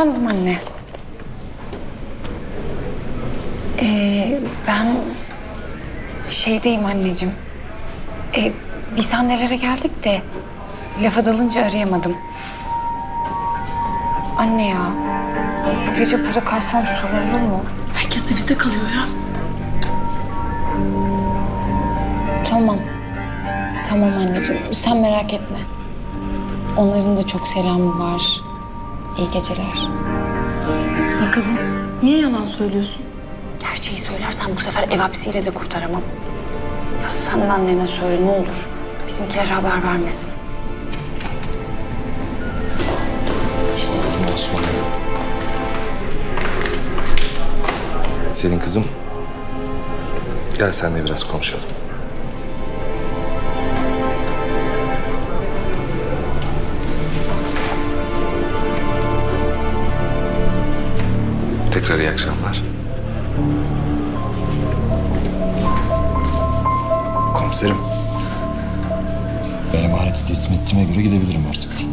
Efendim anne. Ee, ben şeydeyim anneciğim. Ee, biz annelere geldik de lafa dalınca arayamadım. Anne ya, bu gece burada kalsam sorun olur mu? Herkes de bizde kalıyor ya. Tamam. Tamam anneciğim, sen merak etme. Onların da çok selamı var. İyi geceler. Ya kızım niye yalan söylüyorsun? Gerçeği söylersen bu sefer ev hapsiyle de kurtaramam. Ya sen de annene söyle ne olur. Bizimkilere haber vermesin. Osman. Senin kızım. Gel seninle biraz konuşalım. Tekrar iyi akşamlar. Komiserim. Ben emaneti teslim ettiğime göre gidebilirim artık.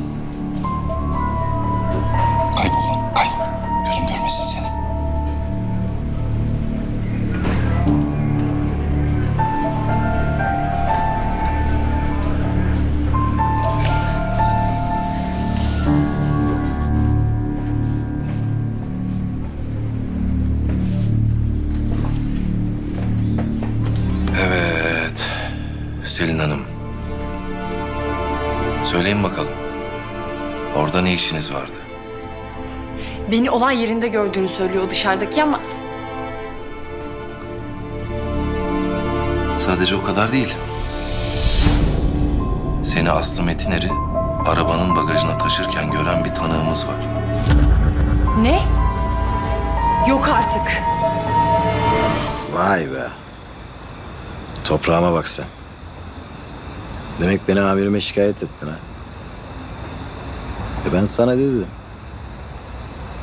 Beni olay yerinde gördüğünü söylüyor o dışarıdaki ama... Sadece o kadar değil. Seni Aslı Metiner'i arabanın bagajına taşırken gören bir tanığımız var. Ne? Yok artık. Vay be. Toprağıma bak sen. Demek beni amirime şikayet ettin ha. E ben sana dedim.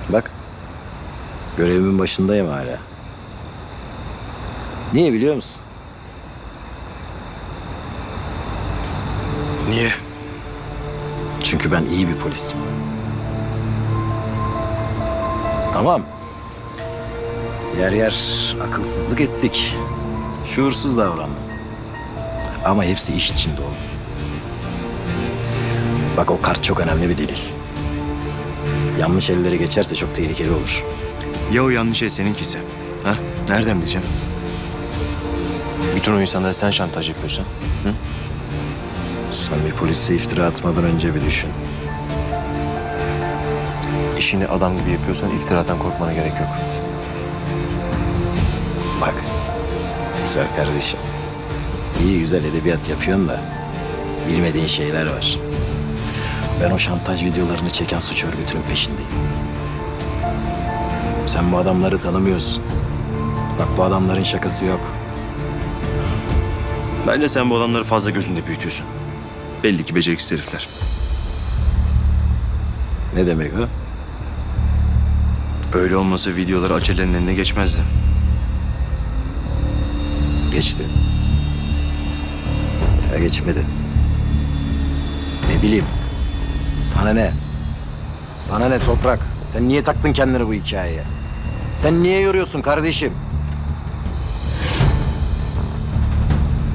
Bak. Görevimin başındayım hala. Niye biliyor musun? Niye? Çünkü ben iyi bir polisim. Tamam. Yer yer akılsızlık ettik. Şuursuz davrandım. Ama hepsi iş içinde oldu. Bak o kart çok önemli bir delil. Yanlış ellere geçerse çok tehlikeli olur. Ya o yanlış şey seninkisi? Ha? Nereden bileceğim? Bütün o insanlara sen şantaj yapıyorsan. Sen bir polise iftira atmadan önce bir düşün. işini adam gibi yapıyorsan iftiradan korkmana gerek yok. Bak. Güzel kardeşim. İyi güzel edebiyat yapıyorsun da bilmediğin şeyler var. Ben o şantaj videolarını çeken suç örgütünün peşindeyim. Sen bu adamları tanımıyorsun. Bak bu adamların şakası yok. Bence sen bu adamları fazla gözünde büyütüyorsun. Belli ki beceriksiz herifler. Ne demek o? Öyle olmasa videoları acelenin eline geçmezdi. Geçti. Ya geçmedi. Ne bileyim. Sana ne? Sana ne toprak? Sen niye taktın kendini bu hikayeye? Sen niye yoruyorsun kardeşim?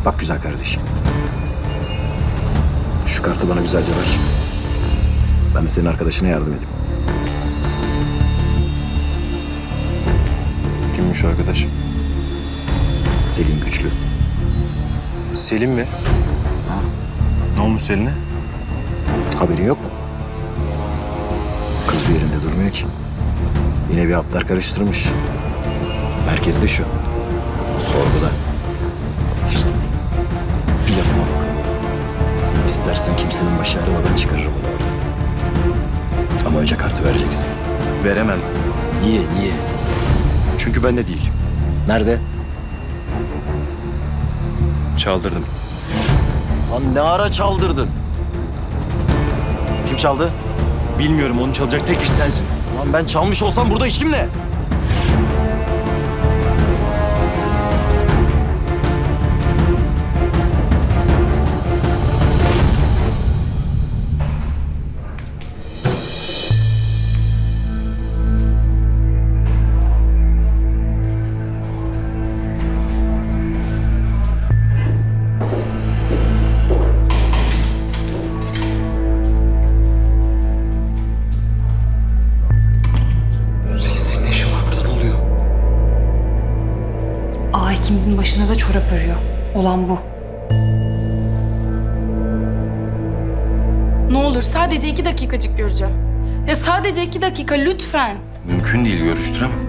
Bak güzel kardeşim. Şu kartı bana güzelce ver. Ben de senin arkadaşına yardım edeyim. Kimmiş o arkadaş? Selin Güçlü. Selim mi? Ha. Ne olmuş Selin'e? Haberin yok mu? Kız bir yerinde durmuyor ki. Yine bir hatlar karıştırmış. Merkezde şu. Sorguda. Bir lafıma bakalım. İstersen kimsenin başı ağrımadan çıkarırım onu oradan. Ama önce kartı vereceksin. Veremem. Niye, niye? Çünkü bende değil. Nerede? Çaldırdım. Lan ne ara çaldırdın? Kim çaldı? Bilmiyorum onu çalacak tek kişi sensin. Lan ben çalmış olsam burada işim ne? Başına da çorap örüyor. Olan bu. Ne olur sadece iki dakikacık göreceğim. Ya sadece iki dakika lütfen. Mümkün değil görüştüremem.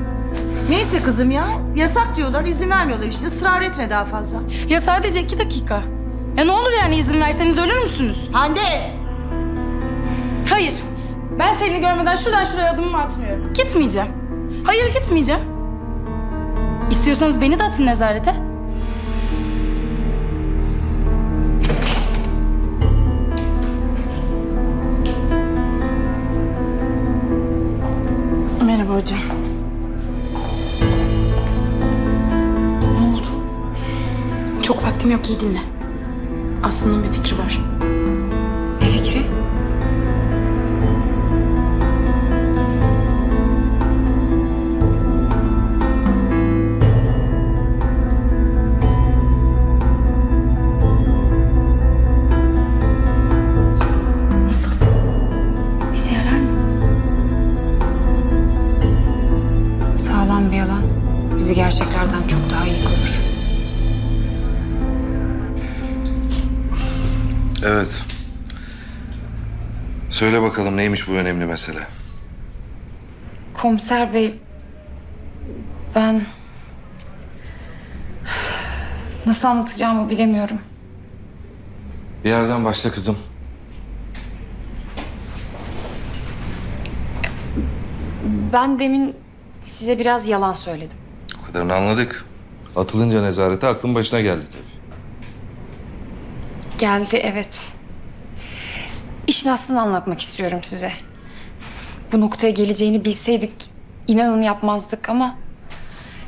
Neyse kızım ya. Yasak diyorlar, izin vermiyorlar işte. Israr etme daha fazla. Ya sadece iki dakika. Ya ne olur yani izin verseniz ölür müsünüz? Hande! Hayır. Ben seni görmeden şuradan şuraya adımımı atmıyorum. Gitmeyeceğim. Hayır gitmeyeceğim. İstiyorsanız beni de atın nezarete. Merhaba hocam. Ne oldu? Çok vaktim yok iyi dinle. Aslı'nın bir fikri var. Ne fikri? Bizi gerçeklerden çok daha iyi korur. Evet. Söyle bakalım neymiş bu önemli mesele? Komiser bey, ben nasıl anlatacağımı bilemiyorum. Bir yerden başla kızım. Ben demin size biraz yalan söyledim. Kadarını anladık. Atılınca nezarete aklın başına geldi tabii. Geldi evet. İşin aslını anlatmak istiyorum size. Bu noktaya geleceğini bilseydik inanın yapmazdık ama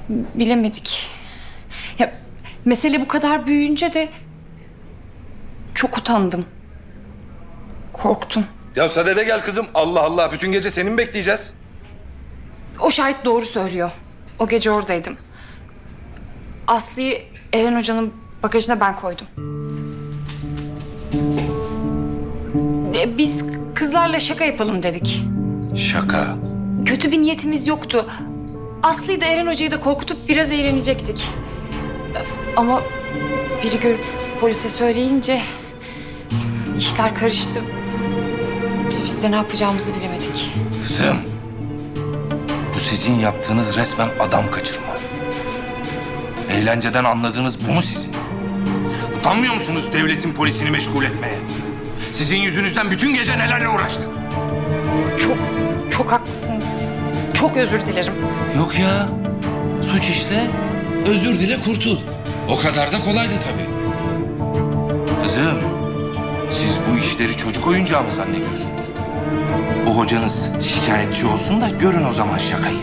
bilemedik. Ya mesele bu kadar büyüyünce de çok utandım. Korktum. Ya sadede gel kızım. Allah Allah. Bütün gece seni mi bekleyeceğiz? O şahit doğru söylüyor. O gece oradaydım. Aslı'yı Eren Hoca'nın bagajına ben koydum. E, Biz kızlarla şaka yapalım dedik. Şaka. Kötü bir niyetimiz yoktu. Aslı'yı da Eren Hoca'yı da korkutup biraz eğlenecektik. E, Ama biri görüp polise söyleyince işler karıştı. Biz, biz de ne yapacağımızı bilemedik. Kızım. Sizin yaptığınız resmen adam kaçırma. Eğlenceden anladığınız bu mu sizin? Utanmıyor musunuz devletin polisini meşgul etmeye? Sizin yüzünüzden bütün gece nelerle uğraştık? Çok, çok haklısınız. Çok özür dilerim. Yok ya. Suç işte. Özür dile kurtul. O kadar da kolaydı tabii. Kızım, siz bu işleri çocuk oyuncağı mı zannediyorsunuz? O hocanız şikayetçi olsun da görün o zaman şakayı.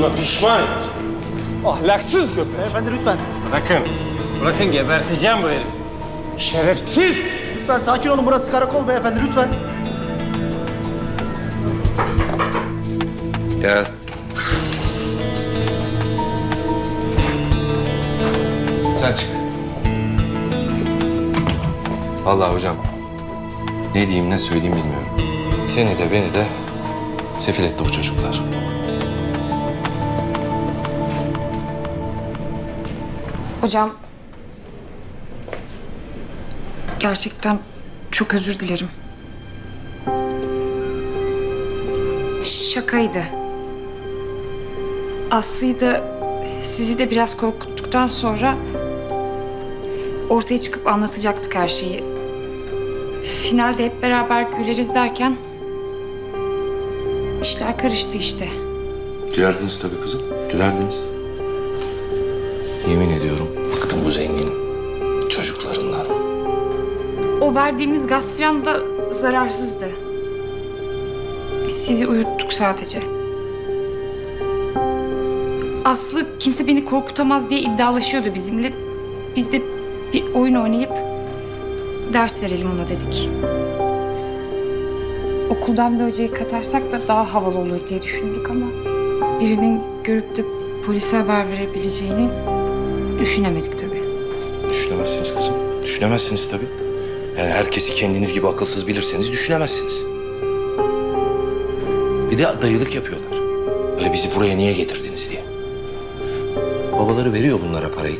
Doğduğuna pişman edeceğim. Ahlaksız köpek. Beyefendi lütfen. Bırakın. Bırakın geberteceğim bu herifi. Şerefsiz. Lütfen sakin olun. Burası karakol beyefendi lütfen. Gel. Sen çık. Vallahi hocam. Ne diyeyim ne söyleyeyim bilmiyorum. Seni de beni de sefil etti bu çocuklar. Hocam... Gerçekten çok özür dilerim. Şakaydı. Aslı'yı da sizi de biraz korkuttuktan sonra ortaya çıkıp anlatacaktık her şeyi. Finalde hep beraber güleriz derken işler karıştı işte. Gülerdiniz tabii kızım. Gülerdiniz. Yemin ediyorum bıktım bu zengin çocuklarından. O verdiğimiz gaz falan da zararsızdı. Sizi uyuttuk sadece. Aslı kimse beni korkutamaz diye iddialaşıyordu bizimle. Biz de bir oyun oynayıp ders verelim ona dedik. Okuldan bir hocayı katarsak da daha havalı olur diye düşündük ama birinin görüp de polise haber verebileceğini düşünemedik tabii. Düşünemezsiniz kızım. Düşünemezsiniz tabii. Yani herkesi kendiniz gibi akılsız bilirseniz düşünemezsiniz. Bir de dayılık yapıyorlar. Öyle bizi buraya niye getirdiniz diye. Babaları veriyor bunlara parayı.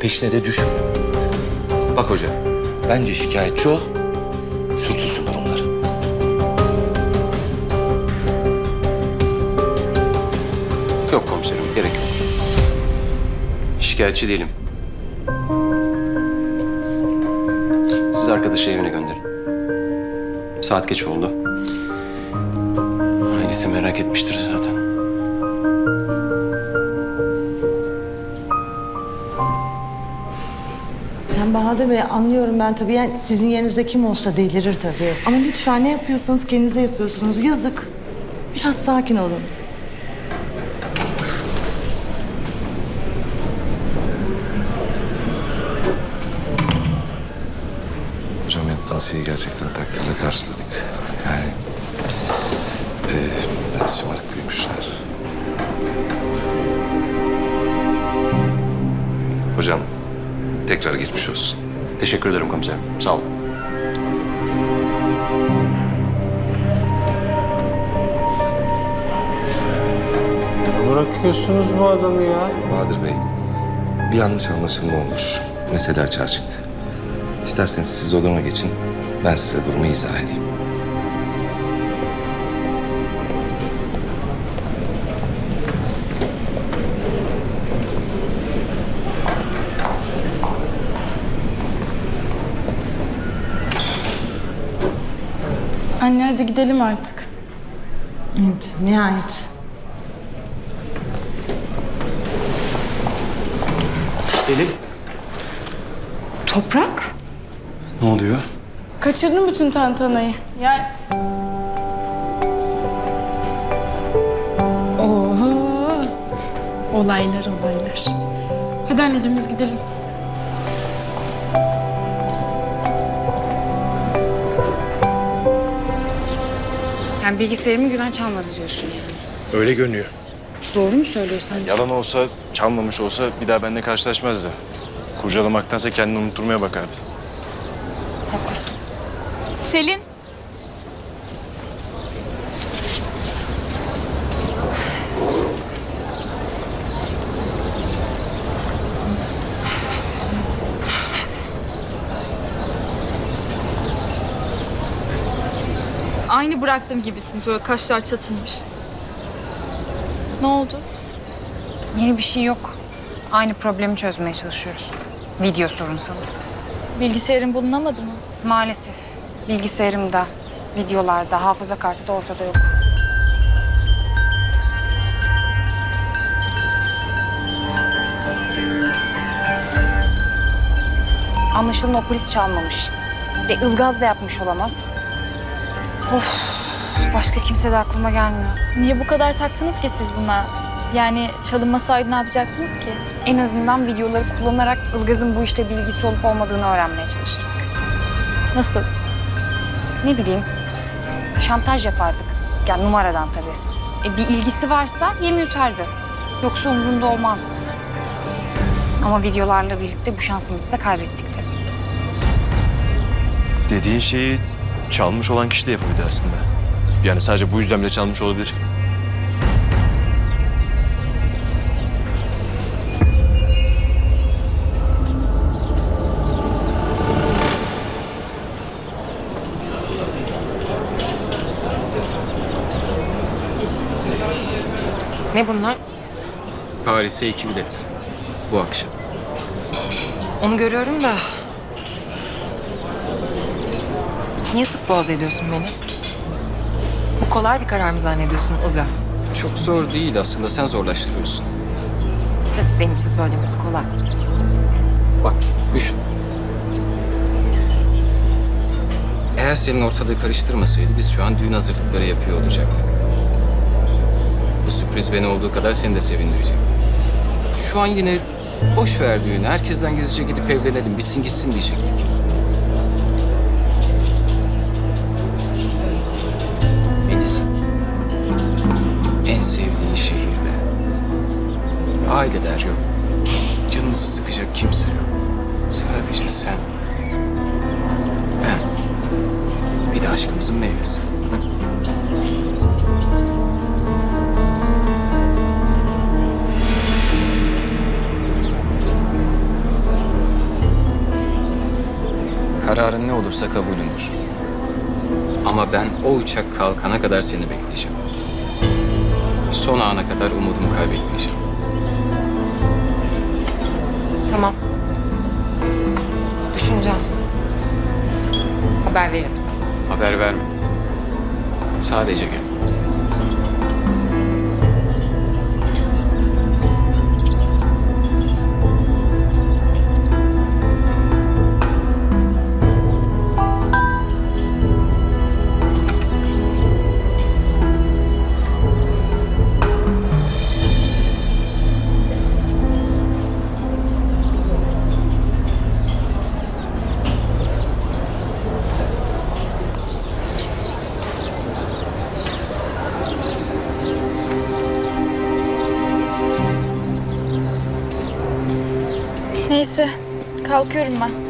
Peşine de düşmüyor. Bak hoca, bence şikayetçi ol, Şikayetçi değilim. Siz arkadaşı evine gönderin. Saat geç oldu. Ailesi merak etmiştir zaten. Yani Bahadır Bey anlıyorum ben tabii. Yani sizin yerinizde kim olsa delirir tabii. Ama lütfen ne yapıyorsanız kendinize yapıyorsunuz. Yazık. Biraz sakin olun. Şeyi gerçekten takdirle karşıladık. Yani... E, biraz şımarık büyümüşler. Hocam, tekrar geçmiş olsun. Teşekkür ederim komiserim. Sağ olun. Bırakıyorsunuz bu adamı ya. Bahadır Bey, bir yanlış anlaşılma olmuş. Mesele açığa çıktı. İsterseniz siz odama geçin. Ben size durumu izah edeyim. Anne hadi gidelim artık. Evet, nihayet. Selin. Toprak? Ne oluyor? Kaçırdın bütün tantanayı. Ya... Oho. Olaylar olaylar. Hadi anneciğim biz gidelim. Yani bilgisayarımı güven çalmadı diyorsun yani. Öyle görünüyor. Doğru mu söylüyor sence? Yalan olsa, çalmamış olsa bir daha benimle karşılaşmazdı. Kurcalamaktansa kendini unutturmaya bakardı. Haklısın. Selin. Aynı bıraktığım gibisiniz. Böyle kaşlar çatılmış. Ne oldu? Yeni bir şey yok. Aynı problemi çözmeye çalışıyoruz. Video sorun sanırım. Bilgisayarın bulunamadı mı? Maalesef. Bilgisayarımda, videolarda, hafıza kartı da ortada yok. Anlaşılan o polis çalmamış. Ve ılgaz da yapmış olamaz. Of, başka kimse de aklıma gelmiyor. Niye bu kadar taktınız ki siz buna? Yani çalınmasaydı ne yapacaktınız ki? En azından videoları kullanarak Ilgaz'ın bu işle bir ilgisi olup olmadığını öğrenmeye çalışırdık. Nasıl? Ne bileyim, şantaj yapardık. Yani numaradan tabii. E, bir ilgisi varsa yemi yutardı. Yoksa umurunda olmazdı. Ama videolarla birlikte bu şansımızı da kaybettik tabii. Dediğin şeyi çalmış olan kişi de yapabilir aslında. Yani sadece bu yüzden bile çalmış olabilir. Ne bunlar? Paris'e iki bilet. Bu akşam. Onu görüyorum da... Niye sık boğaz ediyorsun beni? Bu kolay bir karar mı zannediyorsun Ilgaz? Çok zor değil aslında. Sen zorlaştırıyorsun. Tabii senin için söylemesi kolay. Bak düşün. Eğer senin ortalığı karıştırmasaydı biz şu an düğün hazırlıkları yapıyor olacaktık. Bu sürpriz beni olduğu kadar seni de sevindirecekti. Şu an yine boş ver düğünü. Herkesten gizlice gidip evlenelim. Bitsin gitsin diyecektik. Sadece gel. Kalkıyorum ben.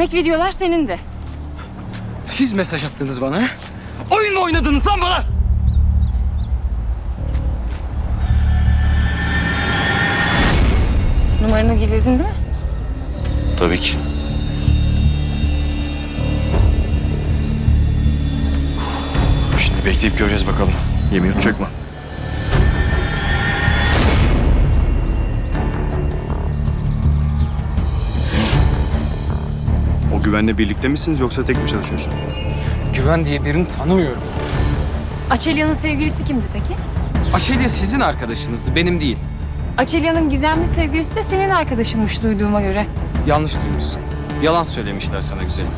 Demek videolar senin de. Siz mesaj attınız bana. ha? Oyun mu oynadınız lan bana? Numaranı gizledin değil mi? Tabii ki. Şimdi bekleyip göreceğiz bakalım. Yemin yutacak güvenle birlikte misiniz yoksa tek mi çalışıyorsun? Güven diye birini tanımıyorum. Açelya'nın sevgilisi kimdi peki? Aşelya sizin arkadaşınızdı, benim değil. Açelya'nın gizemli sevgilisi de senin arkadaşınmış duyduğuma göre. Yanlış duymuşsun. Yalan söylemişler sana güzelim.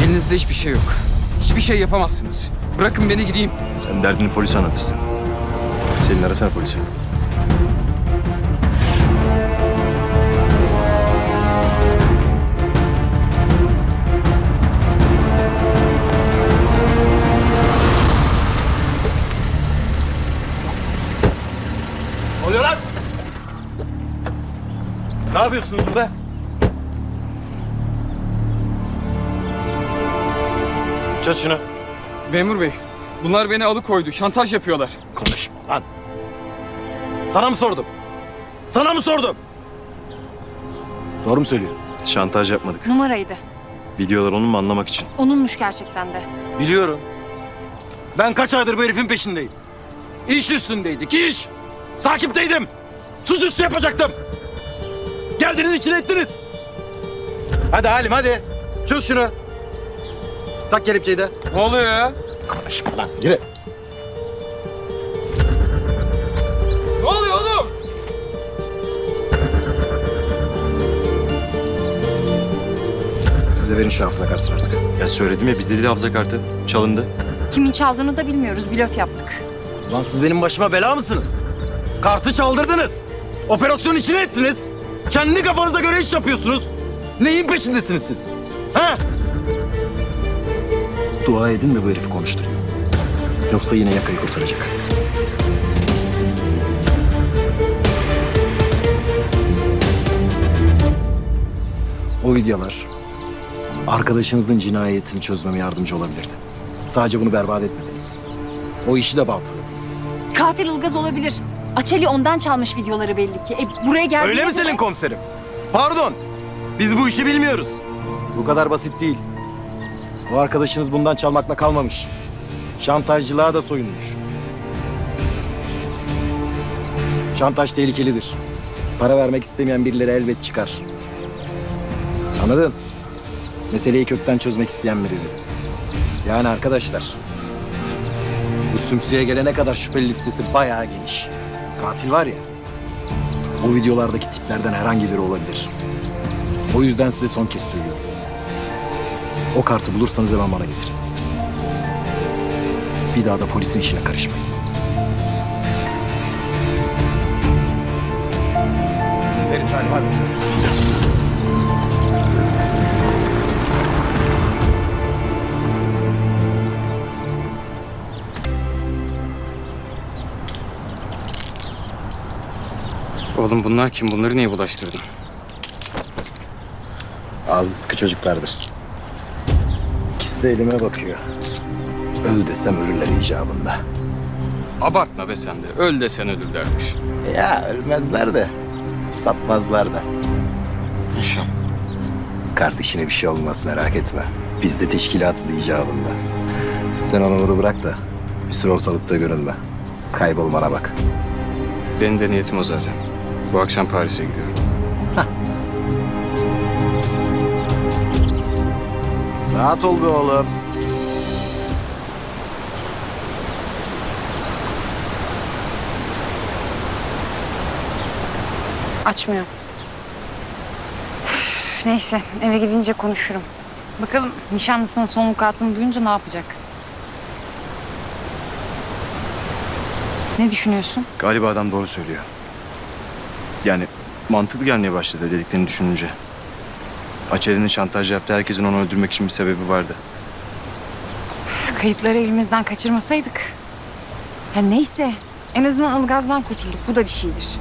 Elinizde hiçbir şey yok. Hiçbir şey yapamazsınız. Bırakın beni gideyim. Sen derdini polise anlatırsın. Selin arasana polisi. Yapıyorsunuz burada? Çöz şunu. Memur bey, bunlar beni alıkoydu. Şantaj yapıyorlar. Konuşma lan. Sana mı sordum? Sana mı sordum? Doğru mu söylüyor? Şantaj yapmadık. Numaraydı. Videolar onun mu anlamak için? Onunmuş gerçekten de. Biliyorum. Ben kaç aydır bu herifin peşindeyim. İş üstündeydik, iş. Takipteydim. Suçüstü yapacaktım. Geldiniz içine ettiniz. Hadi Halim hadi. Çöz şunu. Tak kelepçeyi de. Ne oluyor ya? Konuşma lan. Yürü. Ne oluyor oğlum? Siz de verin şu hafıza kartını artık. Ya söyledim ya bizde değil hafıza kartı. Çalındı. Kimin çaldığını da bilmiyoruz. Blöf yaptık. Lan siz benim başıma bela mısınız? Kartı çaldırdınız. Operasyon içine ettiniz. Kendi kafanıza göre iş yapıyorsunuz. Neyin peşindesiniz siz? Ha? Dua edin de bu herifi konuşturayım. Yoksa yine yakayı kurtaracak. O videolar arkadaşınızın cinayetini çözmeme yardımcı olabilirdi. Sadece bunu berbat etmediniz. O işi de baltaladınız. Katil Ilgaz olabilir. Açeli ondan çalmış videoları belli ki. E, buraya geldiğinde... Öyle mi Selin komiserim? Pardon. Biz bu işi bilmiyoruz. Bu kadar basit değil. O arkadaşınız bundan çalmakla kalmamış. Şantajcılığa da soyunmuş. Şantaj tehlikelidir. Para vermek istemeyen birileri elbet çıkar. Anladın? Meseleyi kökten çözmek isteyen biri. Yani arkadaşlar. Bu sümsüye gelene kadar şüpheli listesi bayağı geniş. Katil var ya. O videolardaki tiplerden herhangi biri olabilir. O yüzden size son kez söylüyorum. O kartı bulursanız hemen bana getirin. Bir daha da polisin işine karışmayın. Seri Salim hadi. Oğlum bunlar kim? Bunları niye bulaştırdın? Ağzı sıkı çocuklardır. İkisi de elime bakıyor. Öl desem ölürler icabında. Abartma be sen de. Öl desen ölürlermiş. Ya ölmezler de satmazlar da. İnşallah. Kardeşine bir şey olmaz merak etme. Biz de teşkilatız icabında. Sen onu bırak da bir süre ortalıkta görünme. Kaybolmana bak. Benim de niyetim o zaten. Bu akşam Paris'e gidiyorum. Rahat ol be oğlum. Açmıyor. Üf, Neyse eve gidince konuşurum. Bakalım nişanlısının son vukuatını duyunca ne yapacak? Ne düşünüyorsun? Galiba adam doğru söylüyor. Yani mantıklı gelmeye başladı dediklerini düşününce. Açeli'nin şantaj yaptığı herkesin onu öldürmek için bir sebebi vardı. Kayıtları elimizden kaçırmasaydık. Ya neyse en azından Ilgaz'dan kurtulduk. Bu da bir şeydir.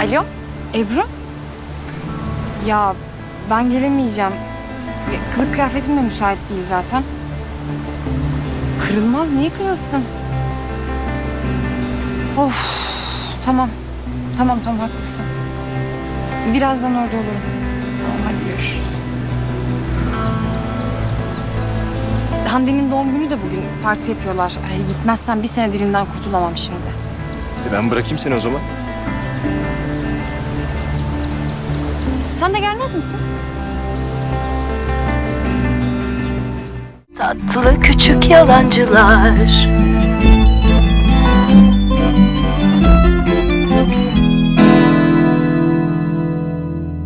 Alo Ebru? Ya ben gelemeyeceğim. Ya, Kılık kıyafetim de müsait değil zaten. Kırılmaz niye kırılsın? Of tamam. Tamam tamam haklısın. Birazdan orada olurum. Tamam hadi görüşürüz. Hande'nin doğum günü de bugün. Parti yapıyorlar. Ay, gitmezsem bir sene dilimden kurtulamam şimdi. E ben bırakayım seni o zaman. Sen de gelmez misin? Tatlı küçük yalancılar